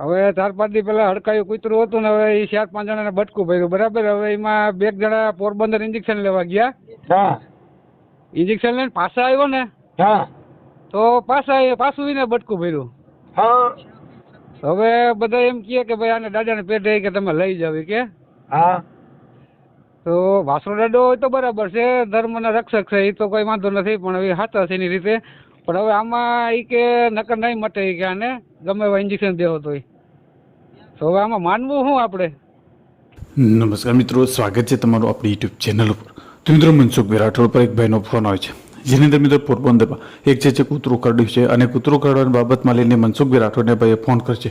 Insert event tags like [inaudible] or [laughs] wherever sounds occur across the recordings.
હવે ચાર પાંચ દી પહેલાં હડકાયું કૂતરું હતું ને હવે એ ચાર પાંચ જણાને બટકું ભર્યું. બરાબર હવે એમાં બે જણા પોરબંદર ઇન્જેક્શન લેવા ગયા. હા. ઇન્જેક્શન લઈને પાછા આવ્યો ને હા. તો પાછા પાછું એને બટકું ભર્યું. હા. હવે બધા એમ કહે કે ભાઈ આને દાદાને પેટે કે તમે લઈ જાવ કે. હા. તો વાસરો દાડો હોય તો બરાબર છે ધર્મના રક્ષક છે એ તો કોઈ વાંધો નથી પણ હવે હાથ છે એની રીતે. પણ હવે આમાં એ કે નકર નહીં મટે કે આને ગમે એવા ઇન્જેક્શન દેવો તોય. તો આમાં માનવું શું આપણે? નમસ્કાર મિત્રો, સ્વાગત છે તમારું આપણી યુટ્યુબ ચેનલ ઉપર. તો મિત્રો મનસુખ રાઠોડ પર એક ભાઈનો ફોન આવે છે. જેની અંદર મિત્રો પોરબંદરમાં એક છે જે કૂતરું કરડ્યું છે અને કૂતરું કરડવાની બાબતમાં લઈને મનસુખ રાઠોડને ભાઈએ ફોન કરશે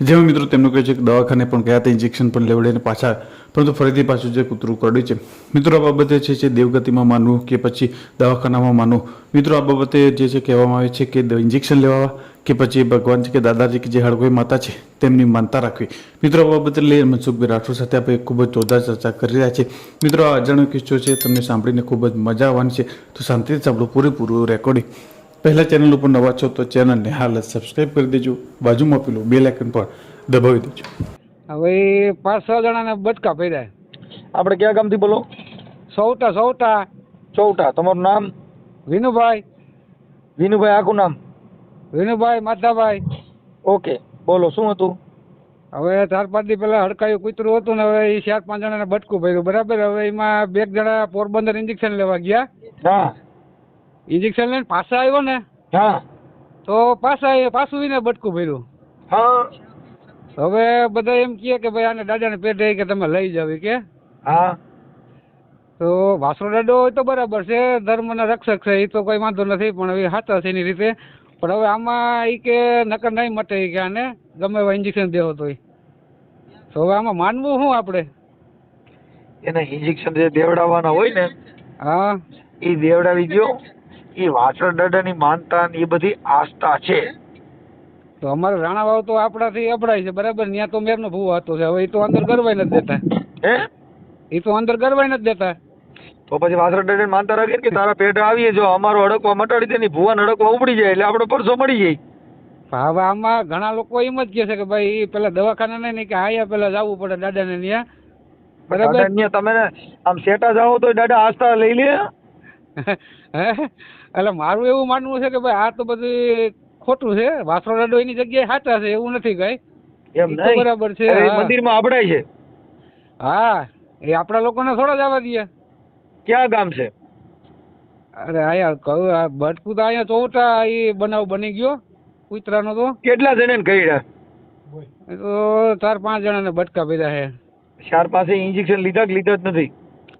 જેમાં મિત્રો તેમનું કહે છે કે દવાખાને પણ ગયા હતા ઇન્જેક્શન પણ લેવડાવીને પાછા પરંતુ ફરીથી પાછું જે કૂતરું કરડ્યું છે. મિત્રો, આ બાબતે છે જે દેવગતિમાં માનવું કે પછી દવાખાનામાં માનવું? મિત્રો, આ બાબતે જે છે કહેવામાં આવે છે કે ઇન્જેક્શન લેવા કે પછી ભગવાન છે કે દાદાજી કે જે હળગોઈ માતા છે તેમની માનતા રાખવી. મિત્રો આ બાબતે લઈ મનસુખભાઈ રાઠોડ સાથે આપણે ખૂબ જ જોરદાર ચર્ચા કરી રહ્યા છે મિત્રો આ અજાણ્યો કિસ્સો છે તમને સાંભળીને ખૂબ જ મજા આવવાની છે. તો શાંતિથી સાંભળો પૂરેપૂરું રેકોર્ડિંગ પહેલાં ચેનલ ઉપર નવા છો તો ચેનલને હાલ સબસ્ક્રાઈબ કરી દેજો. બાજુમાં પેલું બે લાઇકન પર દબાવી દેજો. હવે પાંચ છ જણાને બટકા ભર્યા. આપણે ક્યાં ગામથી બોલો? સૌટા સૌટા ચૌટા. તમારું નામ? વિનુભાઈ. વિનુભાઈ આખું નામ? વિનુભાઈ માતાભાઈ ઓકે બોલો શું હતું? હવે ચાર પાંચ દી પહેલા હડકાયું કૂતરું હતું ને હવે એ ચાર પાંચ જણાને બટકું ભર્યું. બરાબર હવે એમાં બે જણા પોરબંદર ઇન્જેક્શન લેવા ગયા. હા. ઇન્જેક્શન લઈને પાછા આવ્યો ને હા. તો પાછા પાછું એને બટકું ભર્યું. હા. હવે બધા એમ કહે કે ભાઈ આને દાદાને પેટે કે તમે લઈ જાવ કે. હા. તો વાસરો દાડો હોય તો બરાબર છે ધર્મના રક્ષક છે એ તો કોઈ વાંધો નથી પણ હવે હાથ છે એની રીતે. પણ હવે આમાં એ કે નકર નહીં મટે ઈ કે આને. ગમે એવા ઇન્જેક્શન દેવો તોય. તો હવે આમાં માનવું શું આપણે એને ઇન્જેક્શન જે દેવડાવવાના હોય ને હા. એ દેવડાવી ગયો એ વાછળ દાદાની માનતા ને એ બધી આસ્થા છે. તો અમારે રાણા વાવ તો આપણાથી અપડાય છે બરાબર? ત્યાં તો મેરનો ભૂવો હતો છે હવે એ તો અંદર ગરવાઈ નથી દેતા. હે? એ તો અંદર ગરવાય નથી દેતા. તો પછી વાછળ દાદાની માનતા રાખે કે તારા પેટ આવીએ જો અમારો અડકવા મટાડી દે ની ભુવાન અડકવા ઉપડી જાય એટલે આપણો પરસો મળી જાય. હવે આમાં ઘણા લોકો એમ જ કહે છે કે ભાઈ પેલા દવાખાના નહીં કે આયા પેલા જવું પડે દાદાને ત્યાં બરાબર? અહીંયા તમે આમ સેટા જાઓ તો દાદા આસ્થા લઈ લે. હે? એટલે મારું એવું માનવું છે કે ભાઈ આ તો બધું ખોટું છે. વાસરો દાડો એની જગ્યાએ સાચા છે એવું નથી કઈ. એમ બરાબર છે. મંદિરમાં આપડાય છે. હા એ આપણા લોકોને થોડા જ આવવા દઈએ ક્યાં ગામ છે? અરે આયા કહું આ ભટકું તો અહીંયા ચોવટા એ બનાવ બની ગયો કૂતરાનો તો. કેટલા જણાને કહી એ તો ચાર પાંચ જણાને બટકા ભર્યા છે. ચાર પાસે ઇન્જેક્શન લીધા કે લીધા જ નથી?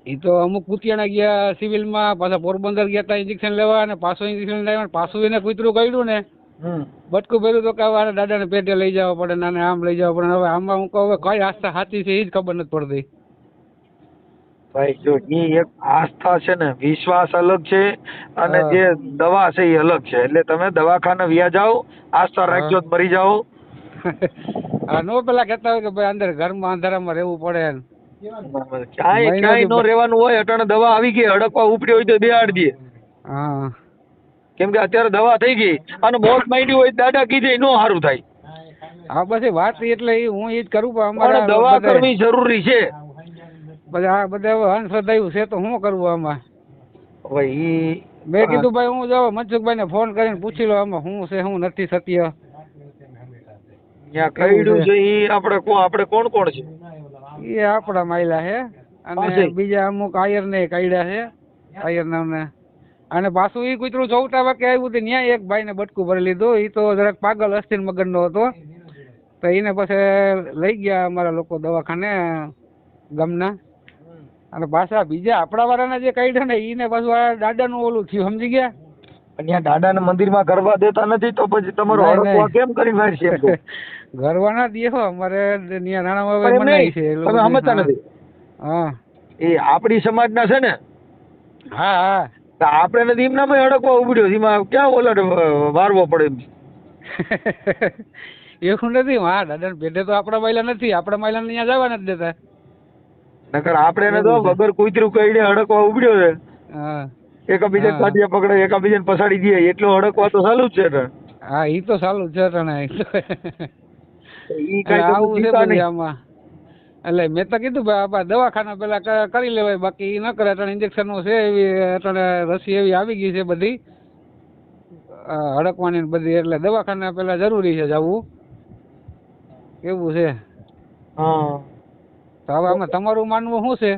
એ તો અમુક કુતિયાણા ગયા સિવિલમાં પાછા પોરબંદર ગયા હતા ઇન્જેક્શન લેવા અને પાછું ઇન્જેક્શન લેવા પાછું એને કૂતરું કર્યું ને. બટકું ભર્યું તો કે દાદાને પેટે લઈ જવા પડે નાને આમ લઈ જવા પડે હવે આમાં હું કહું હવે કઈ આસ્થા સાચી છે એ જ ખબર નથી પડતી. ભાઈ જો એ એક આસ્થા છે ને વિશ્વાસ અલગ છે અને જે દવા છે એ અલગ છે. એટલે તમે દવાખાને વ્યા જાઓ આસ્થા રાખજો મરી જાઓ. [laughs] નો પેલા કહેતા હોય કે ભાઈ અંદર ઘરમાં અંધારામાં રહેવું પડે. ક્યાંય ક્યાંય નો રહેવાનું હોય અટાણે દવા આવી ગઈ હડકવા ઉપડી હોય તો બેહાડ દે. હા. કેમ કે અત્યારે દવા થઈ ગઈ અને બોટ માંડી હોય દાદા કીધે નો સારું થાય. હા બસ વાત એટલે હું એ જ કરું પણ પણ દવા કરવી જરૂરી છે. બધા આ બધા અંધશ્રદ્ધાયું છે તો શું કરવું આમાં? હવે ઈ મેં કીધું ભાઈ હું જાવ મનસુખભાઈ ને ફોન કરીને પૂછી લો આમાં શું છે શું નથી સત્ય. કઈડું છે ઈ આપણે કોણ આપણે કોણ કોણ છે? એ આપણા માયલા છે અને બીજા અમુક આયર ને છે આયર નામને અને પાછું ઈ કૂતરું ચૌટા વાગે આવ્યું હતું ન્યાય એક ભાઈને બટકું ભરી લીધું. ઈ તો જરાક પાગલ અસ્થિર મગજનો હતો. તો એને પછી લઈ ગયા અમારા લોકો દવાખાને ગામના. અને પાછા બીજા આપણા વાળાના જે કાઢ્યા ને એને પાછું આ દાદાનું ઓલું થયું સમજી ગયા? અહીંયા દાદાને મંદિરમાં ગરબા દેતા નથી તો પછી તમારો કેમ કરી મારશે ગરબા ના દે અમારે ત્યાં મનાય છે તમે સમજતા નથી. હા. એ આપણી સમાજના છે ને હા હા. તો આપણે નથી એમના પણ હડકવા ઉભડ્યો એમાં ક્યાં ઓલટ વારવો પડે [laughs] એવું નથી હા દાદા ભેટે તો આપણા મહિલા નથી આપણા મહિલાને અહીંયા જવા નથી દેતા. નકર આપણે તો. વગર કુતરું કહીને હડકવા ઉભડ્યો છે. હા. પાટિયા પકડે એકાબીજાને પસાડી દે. એટલો હડકવા તો ચાલુ જ છે ને. હા ઈ તો સારું છે ને ઈ કઈ આવું છે આમાં. એટલે મેં તો કીધું ભાઈ આપણા દવાખાના પેલા કરી લેવાય. બાકી ન કરે. અટાણે ઇન્જેક્શનો છે એવી અટાણે રસી એવી આવી ગઈ છે બધી. હડકવાની બધી. એટલે દવાખાના પેલા જરૂરી છે જવું. એવું છે. હા. તો હવે આમાં તમારું માનવું શું છે?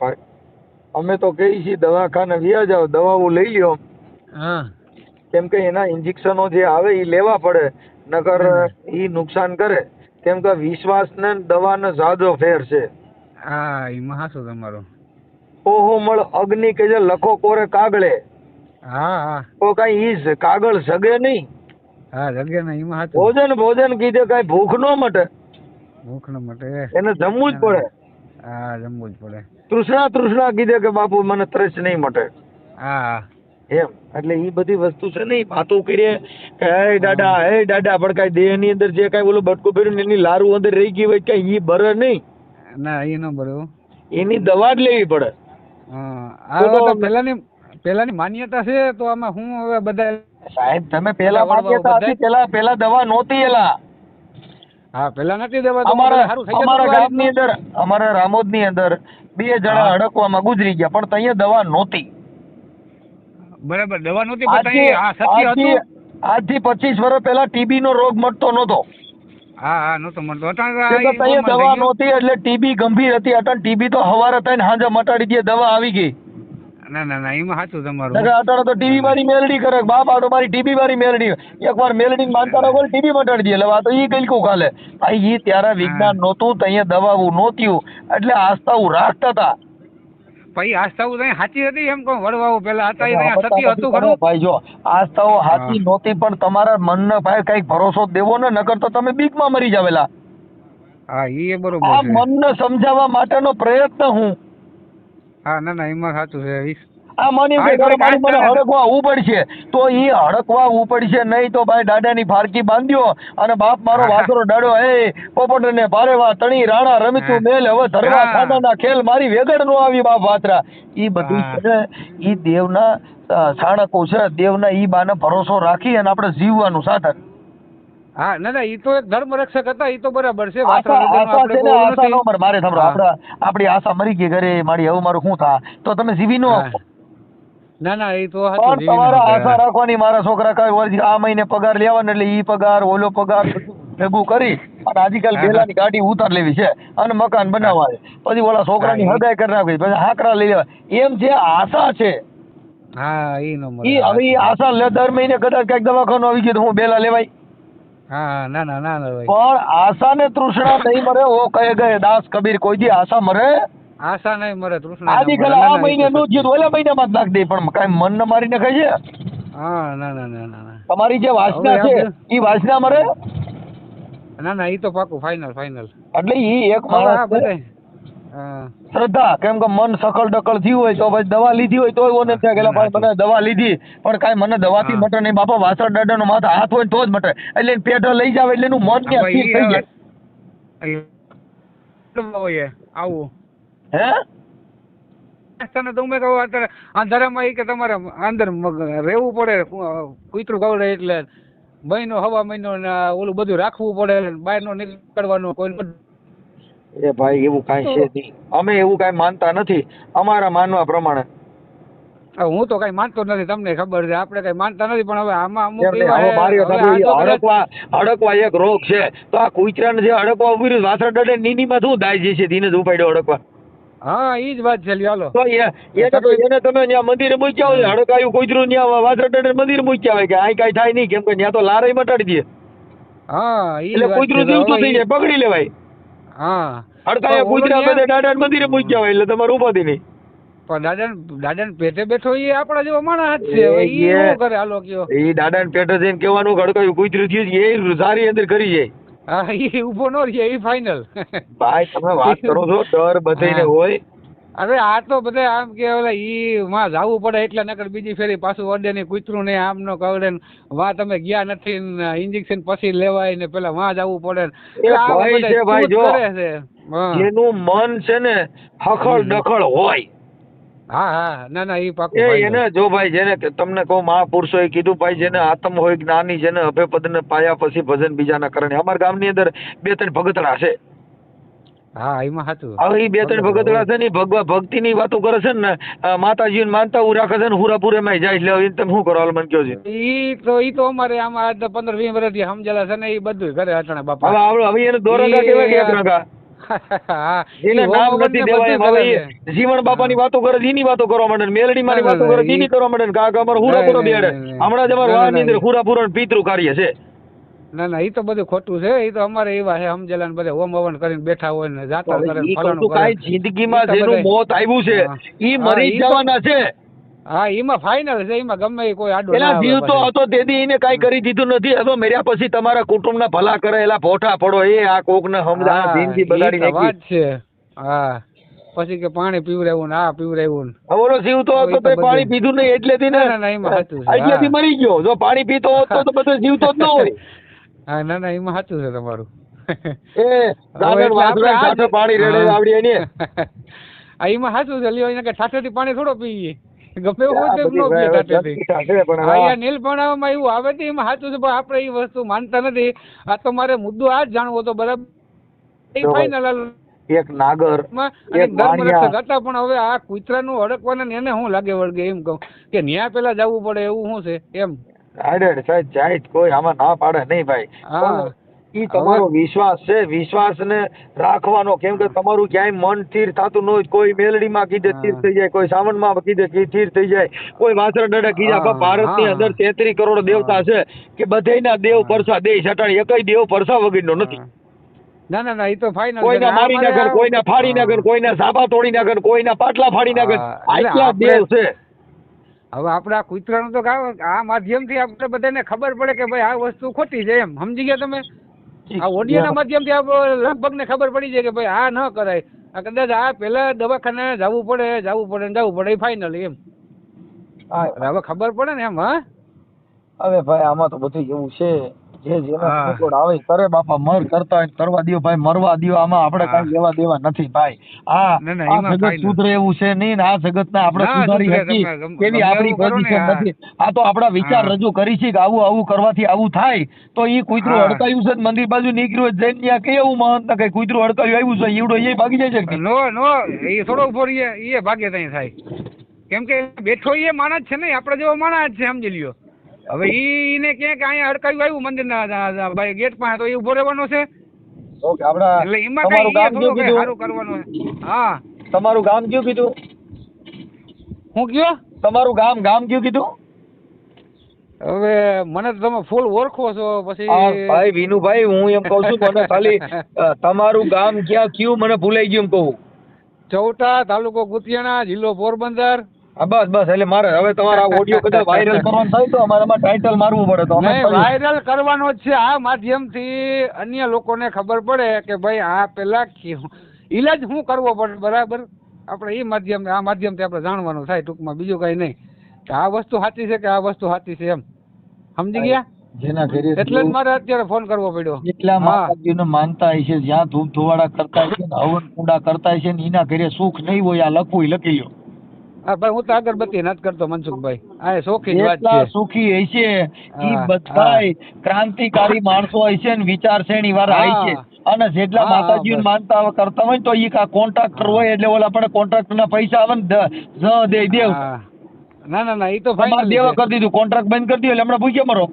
ભાઈ અમે તો કહીએ છીએ દવાખાને વ્યા જાઓ દવાઓ લઈ લ્યો. હા. કેમ કે એના ઇન્જેક્શનો જે આવે એ લેવા પડે નકર એ નુકસાન કરે. કેમ કે વિશ્વાસ ને દવાનો ઝાઝો ફેર છે. હા એ મહાસો તમારો. ઓહો મળ અગ્નિ કે જે લખો કોરે કાગળે. હા હા. તો કઈ ઈ કાગળ સગે નહીં. હા જગ્યા નહીં એમાં ભોજન ભોજન કીધે કઈ ભૂખ ન મટે. ભૂખ ન માટે એને જમવું જ પડે. હા જમવું જ પડે. તૃષ્ણા તૃષ્ણા કીધે કે બાપુ મને ત્રસ નહીં મટે. હા. એમ. એટલે એ બધી વસ્તુ છે ને વાતો કરીએ. કે હે દાદા હે દાદા. પણ કઈ દેહની અંદર જે કઈ ઓલું બટકું ભર્યું એની લારું અંદર રહી ગઈ હોય કઈ એ બરે નહીં. ના એ ન બરોબર એની દવા જ લેવી પડે. હા. આ તો તો પેલાની પેલાની માન્યતા છે તો આમાં હું હવે બધા સાહેબ તમે પેલા માન્યતા હતી પહેલા પેલા દવા નહોતી એલા. હા પેલા નથી દેવા અમારા અમારા ગામની અંદર અમારા રામોદની અંદર બે જણા અડકવામાં ગુજરી ગયા પણ ત્યાં દવા નહોતી. બરાબર દવા નહોતી પણ આ સત્ય હતું. આજથી પચીસ વર્ષ પહેલા ટીબી નો રોગ મટતો નહોતો. હા હા નહોતો મટતો અટાણ દવા નહોતી એટલે ટીબી ગંભીર હતી. અટાણ ટીબી તો હવારે થઈને હાંજા મટાડી દે દવા આવી ગઈ. ના ના ના એમાં સાચું તમારું. અટાણે તો ટીવી મારી મેલડી કરે બાપ આટો મારી ટીવી મારી મેલડી એકવાર મેલડી માનતા રહો ટીવી મટાડી દે. એટલે આ તો ઈ ગલકું કાલે. ભાઈ ઈ ત્યારે વિજ્ઞાન નહોતું ત્યાં દવાવું નહોતું એટલે આસ્થાઓ રાખતા હતા ભાઈ આસ્થા તો સાચી હતી એમ કહું વડવાઓ પેલા હતા એ સતી હતું ખરું? ભાઈ જો આસ્થાઓ સાચી નહોતી પણ તમારા મનને ભાઈ કંઈક ભરોસો દેવો ને નકર તો તમે બીકમાં મરી જાવેલા. હા એ બરોબર આ મનને સમજાવવા માટેનો પ્રયત્ન હું હા ના ના એમાં સાચું છે આ માની હા, એ મારી મને હડકવા ઉપડશે તો એ હડકવા ઉપડશે નહીં તો ભાઈ દાદાની ફારકી બાંધ્યો અને બાપ મારો હા. વાસરો દાડો એ પોપટ ને પારેવા તણી રાણા રમીતું મેલ હવે ધરવા હા. ખાનાના ખેલ મારી વેગડ નો આવી બાપ વાતરા ઈ બધું છે એ ઈ દેવના સાણકો છે દેવના ઈ બાને ભરોસો રાખી અને આપણે જીવવાનું સાધન. હા ના ના ઈ તો એક ધર્મ રક્ષક હતા એ તો બરાબર છે મરે સાંભળો. આપડા આપડી આશા મરી ગઈ ઘરે મારી હવે મારું શું થા? તો તમે જીવી નો ના ના એ તો પણ તમારે આશા રાખવાની મારા છોકરા કઈ આ મહિને પગાર લેવાનો એટલે ઈ પગાર ઓલો પગાર ભેગું કરી અને આજકાલ બેલાની ગાડી ઉતાર લેવી છે અને મકાન બનાવવા પછી ઓલા છોકરાની હગાઈ કરી નાખવી પછી હાકરા લઈ લેવા. એમ જે આશા છે. હા એ નંબર એ હવે આશા દર મહિને કદાચ કંઈક દવાખાનું આવી ગયું તો હું બેલા લેવાય. હા ના ના ના ના ભાઈ. પણ આશા ને તૃષ્ણા નહીં મરે ઓ કહે ગયે દાસ કબીર કોઈ દી આશા મરે? આશા નહીં મરે તૃષ્ણા આજી કલા આ મહિને નું જીત ઓલા મહિનામાં જ નાખ દે પણ કાંઈ મન ને મારીને ખાય છે? હા ના ના ના ના તમારી જે વાસના છે ઈ વાસના મરે? ના ના ઈ તો પાકું ફાઇનલ ફાઇનલ એટલે ઈ એક માણસ શ્રદ્ધા કેમ કે મન સકળ ડકળ થયું હોય તો પછી દવા લીધી હોય તોય ઓને થાય કે ભાઈ મને દવા લીધી પણ કાંઈ મને દવાથી મટે નહીં બાપા વાસણ દાદાનો માથા હાથ હોય તો જ મટે એટલે પેટ લઈ જાવ એટલે એનું મન ત્યાં સ્થિર થઈ જાય આવું હે તને તો મેં કહું અત્યારે અંધારામાં એ કે તમારે અંદર રહેવું પડે કૂતરું કવડે એટલે મહિનો હવા મહિનો ને ઓલું બધું રાખવું પડે બહાર નો નીકળવાનું કોઈ એ ભાઈ એવું કાંઈ છે નહીં. અમે એવું કાંઈ માનતા નથી. અમારા માનવા પ્રમાણે. હું તો કઈ માનતો નથી તમને ખબર છે. આપણે કઈ માનતા નથી પણ હવે આમાં અમુક એક રોગ છે. તો આ કૂતરાને જે હડકવા ઊભી રહ્યું વાસણ દાડે નીનીમાં શું દાય જે છે? ધીને જ ઉપાડ્યો હડકવા. હા ઈ જ વાત છે લ્યો, તો એ એને એને તમે ત્યાં મંદિરે મૂક્યા હોય હડકાયું કૂતરું ત્યાં વાસરડે મંદિર મૂક્યા હોય કે આ કઈ થાય નહીં કેમ કે ત્યાં તો લારે મટાડી દે. હા એટલે વાત જીવતું થઈ જાય પકડી લેવાય. હા. હડકાયા પણ બધે દાદા મંદિરે મૂક્યા હોય એટલે તમારું ઉપાધિ નહીં પણ દાદા દાદા પેટે બેઠો એ આપણા જેવો માણસ છે. એ- શું કરે હાલો કયો. એ દાદા પેટે જઈને કેવાનું કે ગુજરું થયું એ સારી અંદર કરી જાય હા એ ઊભો નો રહે એ ફાઇનલ ભાઈ તમે વાત કરો છો ડર બધાને હોય. અરે આ તો બધા આમ કે ઓલા ઈ માં જાવું પડે એટલે નકર બીજી ફેરી પાછું અડે ને કૂતરું ને આમ નો કવડે ને વાં તમે ગયા નથી ને ઇન્જેક્શન પછી લેવાય ને પેલા વા જવું પડે ને. એ છે ભાઈ જો. જેનું મન છે ને હખળ ડખળ હોય. હા હા. ના ના એ પાકું એ એને જો ભાઈ જેને તમને કહું મહાપુરુષોએ કીધું ભાઈ જેને આત્મ હોય જ્ઞાની જેને અભેપદ ને પાયા પછી ભજન બીજાના કરણે. અમારા ગામની અંદર બે ત્રણ ભગતડા છે. હા એમાં હતું હવે એ બે ત્રણ ભગતડા છે ને ભગવા ભક્તિ ની વાતો કરે છે ને માતાજી માનતા હું રાખે છે ને હુરાપુરે માં જાય એટલે હવે તમે શું કરો હાલ મને કયો છે. ઈ તો ઈ તો અમારે આમ આજ પંદર વીસ વર્ષથી સમજેલા છે ને એ બધું કરે બાપા. હવે બાપા આવડે હવે એને દોરંગા કેવા કે એકરંગા હા. એને ઈ નામ હોમવર્ક નથી ને દેવાય બધું હવે કરે છે. ઈ જીવણ બાપાની વાતો કરે છે એની વાતો કરવા માંડે મેલડી મારી વાતો કરે એની કરવા માંડે કાકા અમારે હુરાપુરો બેડે. હમણાં જ અમારે ના, ના, અંદર. હુરાપુરો પિતૃ કાર્ય છે. ના ના ઈ તો બધું ખોટું છે. એ તો અમારે એવા છે સમજેલા ને બધા હોમ હવન કરીને બેઠા હોય ને જાતા કરે ફલાણું કરે. જિંદગીમાં જેનું મોત આવ્યું છે એ મરી જવાના છે. હા એમાં ફાઇનલ છે એમાં ગમે કોઈ આડો ના જીવ તો હતો તેથી એને કાંઈ કરી દીધું નથી. હવે મર્યા પછી તમારા કુટુંબના ભલા કરે એલા ભોઠા પડો એ આ કોકને સમજા જિંદગી બગાડી નાખી. વાત છે. હા. પછી કે પાણી પીવડાવું ને આ પીવડાવું ને. હવે જીવ તો હતો તો પાણી પીધું નહીં એટલેથી ને ના, ના, ના, એમાં સાચું છે, એટલેથી મરી ગયો. જો પાણી પીતો હોત તો બધો જીવતો જ ન હોય. [laughs] હા ના ના એમાં સાચું છે તમારું. એ પાણી રેડે આવડી એને. હા [laughs] એમાં સાચું છે લ્યો એને કે ઠાઠેથી પાણી થોડો પીએ. ગમે એવું હોય ન પીએ ઠાઠેથી. નીલ ભણાવવામાં એવું આવે છે એમાં સાચું છે પણ આપણે એ વસ્તુ માનતા નથી. આ તો મારે મુદ્દો આ જ જાણવો હતો બરાબર? એ ફાઈનલ એક નાગર એક હતા પણ હવે આ કૂતરાનું અડકવાના એને શું લાગે વળગે એમ કહું કે ન્યા પેલા જવું પડે એવું શું છે એમ? આડેડ સાહેબ જાય કોઈ આમાં ના પાડે. નહીં ભાઈ. ઈ તમારો વિશ્વાસ છે. વિશ્વાસ ને રાખવાનો. કેમ કે તમારું ક્યાંય મન સ્થિર થતું ન હોય. કોઈ મેલડીમાં કીધે સ્થિર થઈ જાય. કોઈ સાવનમાં કીધે સ્થિર થઈ જાય. કોઈ વાસણ ડડે કીધે ભારતની. અંદર તેત્રી કરોડ દેવતા છે કે બધાયના દેવ પરસા દે છટાણી એકય દેવ પરસા વગરનો નથી. ના ના ના એ તો ફાઈનલ કોઈના મારી નાખે કોઈના ફાડી નાખે ને, કોઈના સાબા તોડી નાખે કોઈના પાટલા ફાડી નાખે આટલા દેવ છે. હવે આપણા કૂતરાનું તો આ માધ્યમથી આપણે બધાને ખબર પડે કે ભાઈ આ વસ્તુ ખોટી છે એમ. સમજી ગયા તમે? આ ઓડિયોના માધ્યમથી લગભગને ખબર પડી જાય કે ભાઈ આ ન કરાય. આ કદાચ આ પહેલા દવાખાને જવું પડે જવું પડે ને જવું પડે એ ફાઇનલ એમ. હવે ખબર પડે ને એમ હા? હવે ભાઈ આમાં તો બધું એવું છે. જે જેનો આવે કરે બાપા મર કરતા હોય કરવા દો ભાઈ મરવા દો આમાં આપણે કઈ લેવા દેવા નથી ભાઈ. આ ના, ના, આ જગત સુધરે એવું છે નહીં ને આ જગતને આપણે સુધારી એવી ગમે આપણી ને, પોઝિશન નથી. આ તો આપણા વિચાર રજૂ કરી છે કે આવું આવું કરવાથી આવું થાય. તો એ કૂતરું અડકાયું છે મંદિર બાજુ નીકળ્યું જઈને ત્યાં કે એવું મહંત ને કઈ કૂતરું અડકાયું આવ્યું છે ઈવડો એ ભાગી જાય છે નો નો એ થોડો ઊભો રહીએ એ ભાગે ત્યાં થાય. કેમ કે બેઠો એ માણસ છે ને આપણા જેવો માણસ છે સમજી લ્યો. હવે ઈ ને ક્યાંક અહીંયા અડકાયું આવ્યું મંદિરના ગેટ પાસે તો એ ઊભો રહેવાનો છે. ઓકે આપણા એટલે એમાં તમારું ગામ કયું કીધું? સારું કરવાનું હા. તમારું ગામ કયું કીધું? હું કયો? તમારું ગામ ગામ કયું કીધું? હવે મને તો તમે ફૂલ ઓળખો છો પછી ભાઈ વિનુભાઈ હું એમ કહું છું મને ખાલી [laughs] તમારું ગામ ક્યાં કયું મને ભૂલાઈ ગયું એમ કહું. ચૌટા તાલુકો ગુતિયાણા જિલ્લો પોરબંદર. હા બસ બસ એટલે મારે હવે તમારા ઓડિયો કદાચ [laughs] વાયરલ કરવાનો થાય તો અમારે એમાં ટાઇટલ મારવું પડે તો અમે વાયરલ કરવાનો જ છે. આ માધ્યમથી અન્ય લોકોને ખબર પડે કે ભાઈ આ પેલા ઈલાજ શું કરવો પડે બરાબર? આપણે એ માધ્યમ આ માધ્યમથી આપણે જાણવાનું થાય ટૂંકમાં. બીજું કઈ નહીં. કે આ વસ્તુ સાચી છે કે આ વસ્તુ સાચી છે એમ. સમજી ગયા? જેના ઘરે એટલે જ મારે અત્યારે ફોન કરવો પડ્યો. એટલા હા. માતાજીઓને માનતા હોય છે જ્યાં ધૂપ ધોવાડા કરતા છે ને હવન કુંડા કરતા હોય છે ને એના ઘરે સુખ નહીં હોય આ લખવું લખી લ્યો. હા ભાઈ હું તો અગરબત્તી નથી કરતો મનસુખભાઈ. આ શોખીન વાત છે. સુખી છે ઈ બધાય ક્રાંતિકારી માણસો છે ને વિચારશ્રેણી વાળા હોય છે. અને જેટલા માતાજી માનતા કરતા હોય તો એ કા કોન્ટ્રાક્ટર હોય એટલે ઓલા પણ કોન્ટ્રાક્ટર ના પૈસા આવે ને જ દે દેવ. ના ના ના એ તો ફાઇનલ દેવા કરી દીધું કોન્ટ્રાક્ટ બંધ કરી દીધું એટલે હમણાં ભૂખ્યા મરો.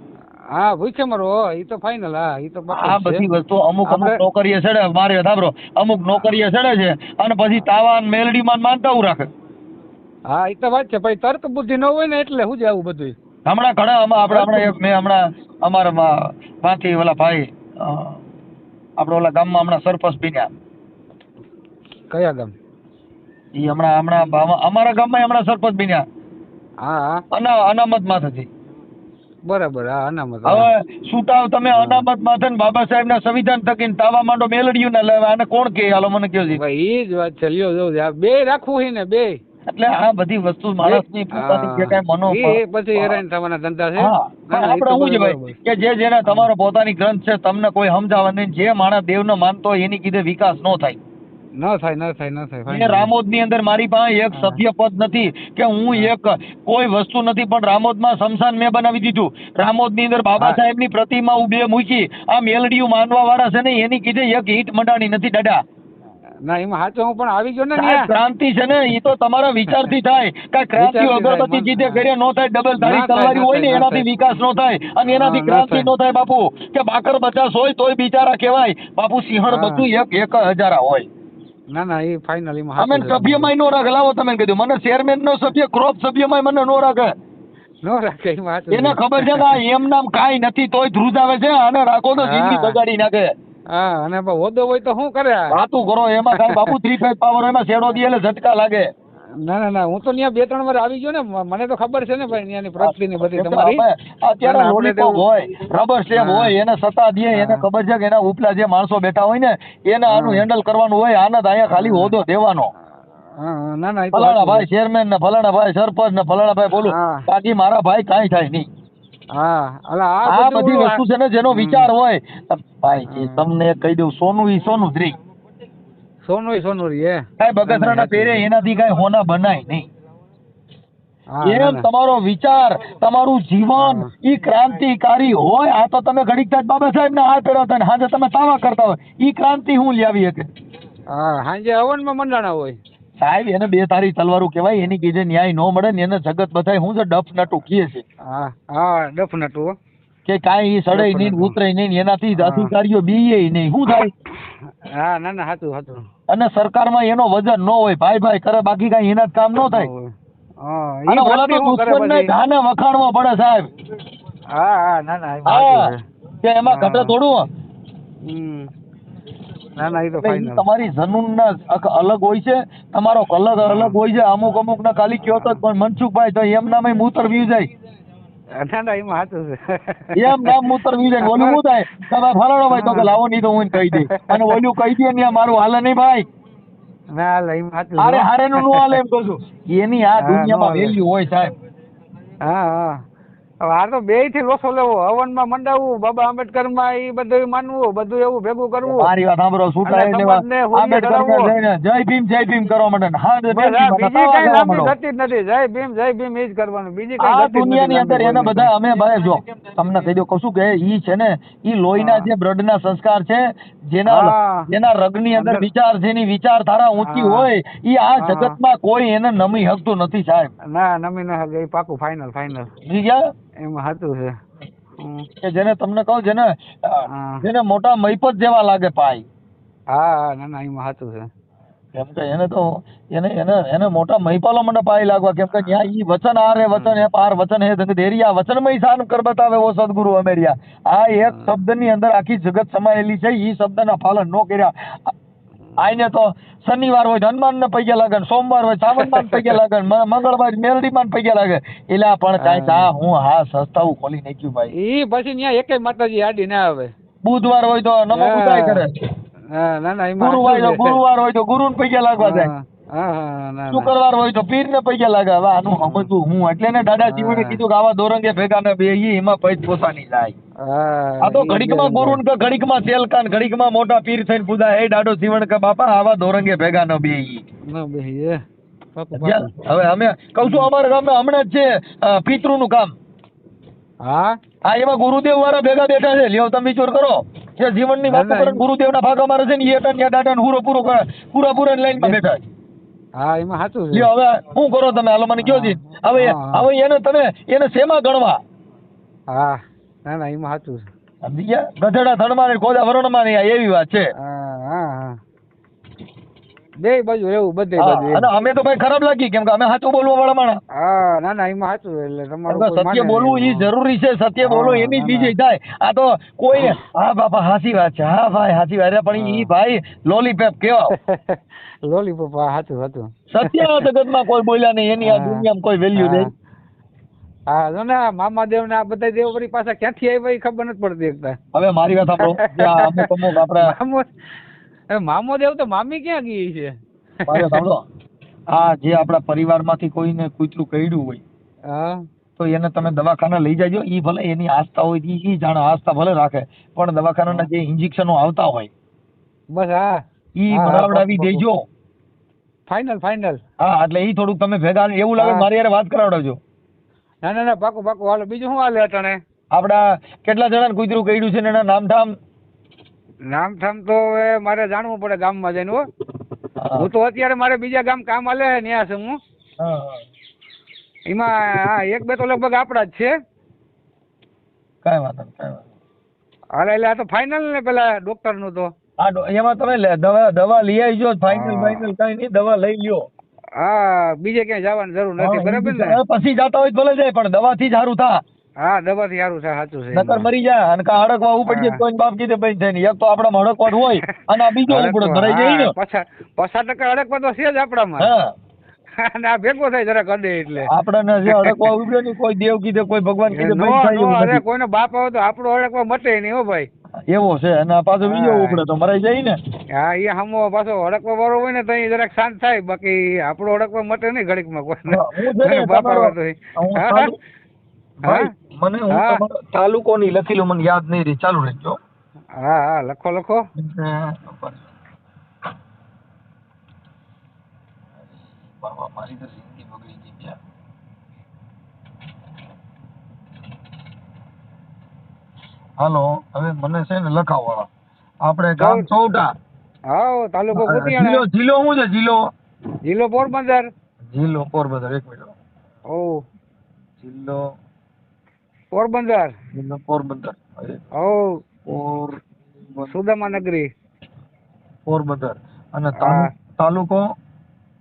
હા પૂછે મારો એ તો ફાઇનલ હા એ તો આ બધી વસ્તુ અમુક અમુક નોકરીએ ચડે મારે સાંભળો અમુક નોકરીએ ચડે છે અને પછી તાવાન મેલડીમાં માનતા રાખે. હા એ તો વાત છે. ભાઈ તર્ક બુદ્ધિ ન હોય ને એટલે શું આવું બધું હમણાં ઘણા આપણે હમણાં એક મેં હમણાં અમારા માંથી ઓલા ભાઈ આપણે ઓલા ગામમાં હમણાં સરપંચ બન્યા. કયા ગામ? ઈ હમણાં હમણાં અમારા ગામમાં હમણાં સરપંચ બન્યા. હા. અના અનામતમાંથી બરાબર હા અનામત. હવે સુટાવ તમે અનામત માથે બાબા સાહેબ ના સંવિધાન થકીને તાવા માંડો મેલડ્યું ને આને કોણ કે હાલો મને કયો છે ભાઈ એ જ વાત છે. લ્યો જો બે રાખવું હે ને બે. એટલે આ બધી વસ્તુ માણસની પોતાની જે કાંઈ મનો એ હેરાન થવાના ધંધા છે. આપણે શું છે ભાઈ કે જે જેને તમારો પોતાની ગ્રંથ છે તમને કોઈ સમજાવવા નહીં. જે માણસ દેવને માનતો હોય એની કીધે વિકાસ નો થાય. ન થાય ન થાય ન થાય રામોદની અંદર મારી પાસે એક સભ્ય પદ નથી કે હું એક કોઈ વસ્તુ નથી પણ રામોદમાં શમશાન મેં બનાવી દીધું. રામોદની અંદર બાબા સાહેબની પ્રતિમા હું બે મૂકી. આ મેલડીયું માનવા વાળા છે ને એની કીધે એક ઈંટ મંડાણી નથી દાદા. ના એમાં સાચો હું પણ આવી ગયો ને સાહેબ, ક્રાંતિ છે ને એ તો તમારા વિચારથી થાય કે ક્રાંતિ વિચારથી થાય, અગરબત્તી જીતે કરે નો થાય ડબલ ધારી થાય, તલવારી ના હોય ને થાય, ના એનાથી થાય. વિકાસ નો થાય અને એનાથી હા, ના ક્રાંતિ થાય. નો થાય બાપુ કે બાકર બચાસ હોય તોય બિચારા કહેવાય બાપુ સિંહણ હા. બધું એક એક હજારા હોય ના ના એ ફાઇનલ એમાં અમે સાચું છે. નો રાખે લાવો તમે કીધું મને ચેરમેન નો સભ્ય ક્રોપ સભ્યમાં મને નો રાખે નો રાખે એમાં એને છે. ખબર છે કે આ એમ નામ કાંઈ નથી તોય ધ્રુજાવે છે અને રાખો તો જિંદગી હા. બગાડી નાખે હા અને હોદો હોય તો શું કરે? વાતું કરો એમાં સાહેબ બાપુ થ્રી ફેઝ પાવર એમાં શેડો દે એટલે ઝટકા લાગે. ના ના ના હું તો ત્યાં બે ત્રણ વાર આવી ગયો ને મને તો ખબર છે ને ભાઈ ત્યાંની પ્રગતિની બધી તમારી. અત્યારે ના, ના, લોલીપોપ હોય રબર સ્ટેપ હોય એને સત્તા દે એને ખબર છે કે એના ઉપલા જે માણસો બેઠા હોય ને એને આનું હેન્ડલ કરવાનું હોય આને અહીંયા ખાલી હોદો દેવાનો. ના ના ફલાણા ભાઈ ચેરમેન ને ફલાણા ભાઈ સરપંચ ને ફલાણા ભાઈ બોલું બાકી મારા ભાઈ કાંઈ થાય નહીં. હા આ બધી વસ્તુ છે ને જેનો વિચાર હોય ભાઈ જે તમને કહી દઉં સોનું ઈ સોનું જ સોનું ય સોનું રે કાંઈ બગસરાના પહેરે એનાથી કાંઈ હોના બનાય નહીં. એમ તમારો વિચાર તમારું જીવન. ઈ ક્રાંતિકારી હોય આ તો તમે ઘડીક થાય બાબા સાહેબ ના હાથ પહેરો હાજે તમે તાવા કરતા હોય ઈ ક્રાંતિ હું લાવી શકે? હા હાંજે હવનમાં મંડાણા હોય. સાહેબ એને બે તારી તલવારું કહેવાય એની કીધે ન્યાય ન મળે ને એને જગત બધાય હું છે ડફ નટુ કીએ છે. હા હા ડફનટું કે કાંઈ ઈ સડે નહીં ઉતરે નહીં એનાથી અધિકારીઓ બીએ નહીં. શું થાય? હા ના ના સાચું સાચું અને સરકારમાં એનો વજન ન હોય. ભાઈ ભાઈ કરે બાકી કાંઈ એના જ કામ ન થાય. હા અને ઓલા તો દુશ્મનને ઘાને વખાણવા પડે સાહેબ. હા હા ના ના કે એમાં. ઘટે થોડું. ના ના એ તો ફાઇનલ તમારી જનુનના અલગ હોય છે તમારો કલર અલગ હોય છે અમુક અમુક ના ખાલી કયો તો પણ મનસુખભાઈ તો એમ નામે મૂતર વ્યુ જાય. ના ના એમાં સાચું છે. એમ નામ મૂતર વ્યુ જાય ઓલું શું થાય? તમે ફરાડો ભાઈ તો કે લાવો નહીં તો હું કહી દઈ અને ઓલું કહી દે ને મારું હાલે નહીં ભાઈ. ના એટલે એમ સાચું અરે હારે નું નો હાલે એમ કહું છું. એની આ દુનિયામાં વેલ્યુ હોય સાહેબ. હા હા. આ તો બેથી લોસો લેવો. હવનમાં મંડાવવું બાબા આંબેડકરમાં એ બધું માનવું બધું એવું ભેગું કરવું. મારી વાત સાંભળો છૂટા જય ભીમ જય ભીમ કરવા ને હા બીજી કઈ લાંબી ગતિ નથી. જય ભીમ જય ભીમ એ જ કરવાનું. બીજી કઈ જ નથી દુનિયાની અંદર એને બધા અમે ભાઈ જો તમને કહી દો કશું કે ઈ છે ને ઈ લોહીના. જે બ્લડના સંસ્કાર છે જેના જેના રગની અંદર અંદર- વિચાર જેની વિચારધારા ઊંચી. હોય ઈ આ જગતમાં કોઈ એને નમી હકતું નથી સાહેબ. ના નમી ના હકે પાકું ફાઇનલ ફાઇનલ ગયા? એમાં સાચું છે. કે જેને તમને કહું જેને જેને મોટા મહીપત જેવા લાગે પાય હા હા ના ના એમાં સાચું છે. કેમ કે એને તો એને એને એને મોટા મહિપાલો મને પાય લાગવા કેમ કે ત્યાં ઈ વચન આ રે વચન હે પાર વચન હે ધંગ દેરિયા વચનમય શાન કર બતાવે ઓ સદગુરુ અમેરિયા. આ એક શબ્દની અંદર આખી જગત સમાયેલી છે ઈ શબ્દના પાલન નો કર્યા. આઈને તો શનિવાર હોય હનુમાન હનુમાનને પૈગે લાગે સોમવાર હોય સાવનમાન પૈગે લાગે ને મંગળવાર મેલડીમાન પૈગે લાગે. એલા પણ કાંઈ. તા હું હા સસ્તાવું ખોલી નાખ્યું ભાઈ. એ પછી ત્યાં એકેય માતાજી આડી ના આવે. બુધવાર હોય તો નમો. બુધાય કરે. ના ના ગુરુવાર ગુરુવાર હોય તો ગુરુને પૈગે લાગવા જાય. હા હા હા શુક્રવાર હોય તો પીર ને પૈસા લાગે. હવે આનું સમજવું હું એટલે ને દાદા જીવને કીધું કે આવા દોરંગે ભેગા ને બે એમાં પૈસ પોસાની જાય. આ તો ઘડીકમાં ગુરુ ને. ઘડીકમાં સેલકાન ઘડીકમાં મોટા પીર થઈને પૂજા. હે દાડો જીવન કે બાપા આવા દોરંગે ભેગા ન બે હવે અમે કઉ છું અમારા ગામમાં હમણાં જ છે પિતૃ નું કામ. હા? આ એમાં ગુરુદેવ વાળા ભેગા બેઠા છે. લ્યો તમે વિચાર કરો. જે જીવનની વાત કરે ગુરુદેવના ભાગ અમારે છે ને એ દાદા ને દાદા પૂરો પૂરા પૂરા લાઈનમાં બેઠા છે. હા એમાં સાચું છે. હવે શું કરો તમે? હાલો મને કયો જી હવે હવે એને તમે એને શેમાં ગણવા? હા ના ના એમાં સાચું છે. સમજી ગયા? ગધેડા ધણમાં ને ખોદા વરણમાં ને એવી વાત છે. બે બાજુ રહેવું બધે બાજુ અને અમે તો ભાઈ ખરાબ લાગી કેમ કે અમે સાચું બોલવા વાળા માણસ. હા ના ના એમાં સાચું એટલે તમારું સત્ય બોલવું એ જરૂરી છે સત્ય હા, બોલો એની જ વિજય થાય. આ તો કોઈ હા બાપા હાસી વાત છે. હા ભાઈ હાસી વાત પણ ઈ ભાઈ લોલીપેપ કેવા? [laughs] લોલીપેપ સાચું સાચું. સત્ય જગતમાં કોઈ બોલ્યા નહીં એની આ દુનિયામાં કોઈ વેલ્યુ. નહીં. હા જો ને મામાદેવ ને આ બધા દેવ વળી પાછા ક્યાંથી આવ્યા એ ખબર નથી પડતી એકતા હવે મારી વાત આપણો આપણે [laughs] મામો દેવ તો મામી ક્યાં ગઈ છે? સાંભળો. આ જે આપણા પરિવારમાંથી કોઈને કૂતરું કરડ્યું હોય તો એને તમે દવાખાને લઈ જાજો. ઈ ભલે એની આસ્થા હોય ઈ જાણે આસ્થા ભલે રાખે પણ દવાખાનાના જે ઇન્જેક્શનો આવતા હોય બસ હા. ઈ હા, ભરાવડાવી દેજો. Final final. હા એટલે ઈ થોડુંક તમે ભેગા એવું લાગે મારી યાર વાત કરાવડાવજો. ના ના ના પાકું પાકું હાલો બીજું શું હાલે અટાણે આપડા કેટલા જણાને કૂતરું કર્યું છે ને એના નામ ઠામ નામ ઠામ તો હવે મારે જાણવું પડે ગામમાં જઈને હો. હું. તો અત્યારે મારે બીજા ગામ કામ હાલે છે ત્યાં છું હું. એમાં હા એક બે તો લગભગ આપણા જ છે. કાંઈ વાંધો નહીં કાંઈ વાંધો. હાલે એટલે આ તો ફાઇનલ ને પેલા ડોક્ટરનું તો. હા એમાં તમે દવા દવા લઈ આવજો ફાઇનલ ફાઇનલ કઈ નહીં દવા લઈ લ્યો. હા બીજે ક્યાંય જવાની જરૂર નથી બરાબર ને? પછી જાતા હોય તો ભલે જાય પણ દવાથી જ સારું થા. હા દવાથી સારું છે સાચું છે નકર મરી જાય અને કા હડકવા ઉપડી જાય કોઈ બાપ કીધે ભાઈ થાય એક તો આપણા હડકવા હોય [laughs] અને આ બીજો ઉપડો ભરાઈ જાય ને. પછા પછા ટકા અડકવા તો છે જ આપણામાં. હા. અને આ ભેગો થાય જરાક અડે એટલે. આપણને જે હડકવા ઉપડ્યો નહીં કોઈ દેવ કીધે કોઈ ભગવાન કીધે ભાઈ થાય નો અરે કોઈનો બાપ આવે તો આપણો અડકવા મટે નહીં હો ભાઈ. એવો છે અને પાછો બીજો હા. ઉપડે તો મરાઈ જાય ને. હા એ હમો પાછો હડકવા વાળો હોય ને તો એ જરાક શાંત થાય. બાકી આપણો હડકવા મટે નહીં ઘડીકમાં ને કોઈને બાપ આવે તો હા મને હું. તમારો તાલુકોની લખેલું મને યાદ નહીં રહી. ચાલુ રહેજો હા હા લખો લખો. બાબા મારી તો જિંદગી બગડી ગઈ ત્યાં હાલો હવે મને છે ને લખાવવાળા આપણે ગામ. ચૌટા હા તાલુકો જિલ્લો જિલ્લો શું છે? જિલ્લો. જિલ્લો પોરબંદર. જિલ્લો પોરબંદર એક મિનિટ. ઓ. જિલ્લો પોરબંદર? પોરબંદર પોરબંદર. સુદામા નગરી પોરબંદર. અને તાલુકો?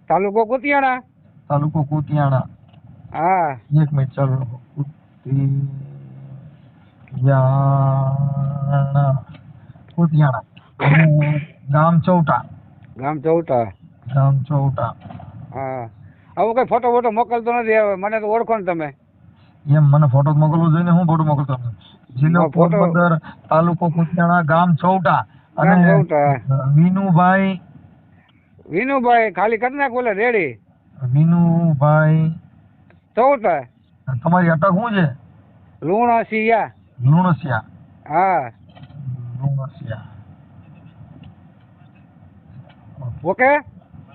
તાલુકો કુતિયાણા. તાલુકો કુતિયાણા. હા. એક મિનિટ ચાલુ. કોતિયાણા. કુતિયાણા. ગામ ચૌટા. ગામ ચૌટા. ગામ ચૌટા. હા. આવું કઈ ફોટો ફોટો મોકલતો નથી હવે. મને તો ઓળખો ને તમે. એમ મને ફોટો મોકલવો જોઈએ હું ફોટો મોકલતો જિલ્લો પોરબંદર તાલુકો કુતિયાણા ગામ ચૌટા અને વિનુભાઈ. વિનુભાઈ ખાલી કરી નાખ બોલે રેડી વિનુભાઈ. ચૌટા તમારી અટક શું છે? લુણસિયા. લુણસિયા. હા. લુણસિયા. ઓકે?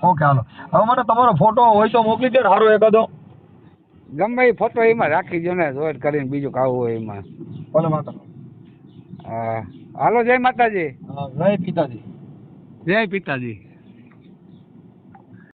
ઓકે હાલો. હવે મને તમારો ફોટો હોય તો મોકલી દે સારો એકાદો. ગમે એ ફોટો એમાં રાખી દો ને જોઈ કરીને બીજું ખાવું હોય એમાં. ભલે માતા હા. હાલો જય માતાજી. જય પિતાજી. જય પિતાજી.